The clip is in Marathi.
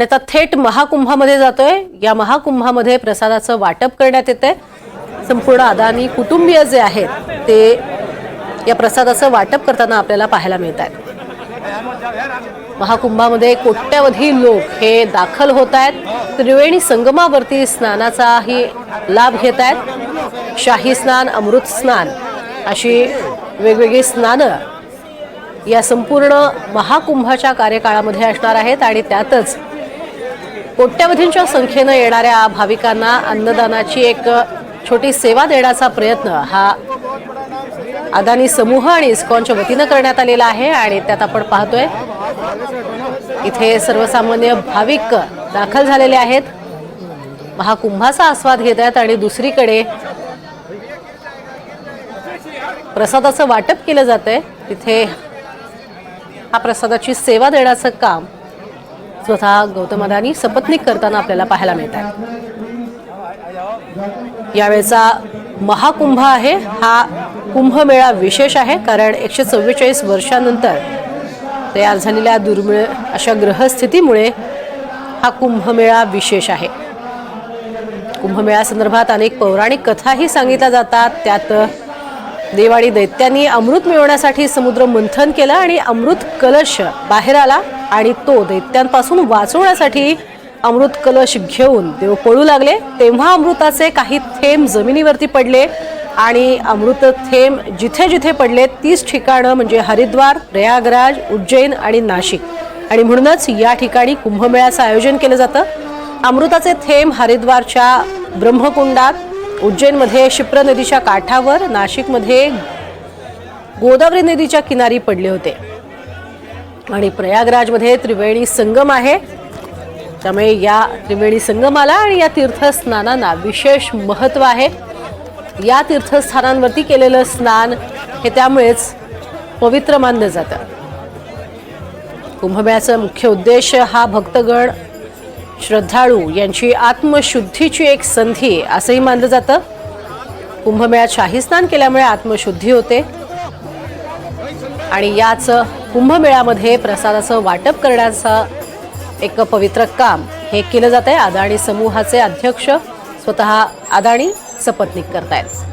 आणि आता थेट महाकुंभामध्ये जातोय. या महाकुंभामध्ये प्रसादाचं वाटप करण्यात येतंय. संपूर्ण अदानी कुटुंबीय जे आहेत ते या प्रसादाचं वाटप करताना आपल्याला पाहायला मिळत आहेत महाकुंभामध्ये कोट्यवधी लोक हे दाखल होत आहेत त्रिवेणी संगमावरती स्नानाचाही लाभ घेत आहेत शाही स्नान अमृत स्नान अशी वेगवेगळी स्नानं या संपूर्ण महाकुंभाच्या कार्यकाळामध्ये असणार आहेत आणि त्यातच कोट्यवधींच्या संख्येनं येणाऱ्या भाविकांना अन्नदानाची एक छोटी सेवा देण्याचा प्रयत्न हा अदानी समूह आणि इस्कॉनच्या वतीनं करण्यात आलेला आहे आणि त्यात आपण पाहतोय इथे सर्वसामान्य भाविक दाखल झालेले आहेत. महाकुंभाचा आस्वाद घेत आहेत आणि दुसरीकडे प्रसादाचं वाटप केलं जात आहे तिथे हा प्रसादाची सेवा देण्याचं काम स्वतः गौतम अदानी सपत्नीक करताना आपल्याला पाहायला मिळत आहे यावेळेचा महाकुंभ आहे. हा कुंभमेळा विशेष आहे कारण एकशे चव्वेचाळीस वर्षानंतर तयार झालेल्या दुर्मिळ अशा ग्रहस्थितीमुळे हा कुंभमेळा विशेष आहे. कुंभमेळा संदर्भात अनेक पौराणिक कथाही सांगितल्या जातात. त्यात देवाळी दैत्यांनी अमृत मिळवण्यासाठी समुद्र मंथन केलं आणि अमृत कलश बाहेर आला आणि तो दैत्यांपासून वाचवण्यासाठी अमृत कलश घेऊन देव पळू लागले. तेव्हा अमृताचे काही थेंब जमिनीवरती पडले आणि अमृत थेंब जिथे जिथे पडले तीच ठिकाणं म्हणजे हरिद्वार प्रयागराज उज्जैन आणि नाशिक. आणि म्हणूनच या ठिकाणी कुंभमेळ्याचं आयोजन केलं जातं. अमृताचे थेंब हरिद्वारच्या ब्रह्मकुंडात उज्जैनमध्ये क्षिप्र नदीच्या काठावर नाशिकमध्ये गोदावरी नदीच्या किनारी पडले होते. आणि प्रयागराजमध्ये त्रिवेणी संगम आहे. त्यामुळे या त्रिवेणी संगमाला आणि या तीर्थस्नानांना विशेष महत्त्व आहे. या तीर्थस्थानांवरती केलेलं स्नान हे त्यामुळेच पवित्र मानलं जातं. कुंभमेळ्याचा मुख्य उद्देश हा भक्तगण श्रद्धाळू यांची आत्मशुद्धीची एक संधी असंही मानलं जातं. कुंभमेळ्यात शाही स्नान केल्यामुळे आत्मशुद्धी होते. आणि याच कुंभमेळ्यामध्ये प्रसादाचं वाटप करण्याचं एक पवित्र काम हे केलं जात आहे अदाणी समूहाचे अध्यक्ष स्वतः अदाणी सपत्नीक करतायत.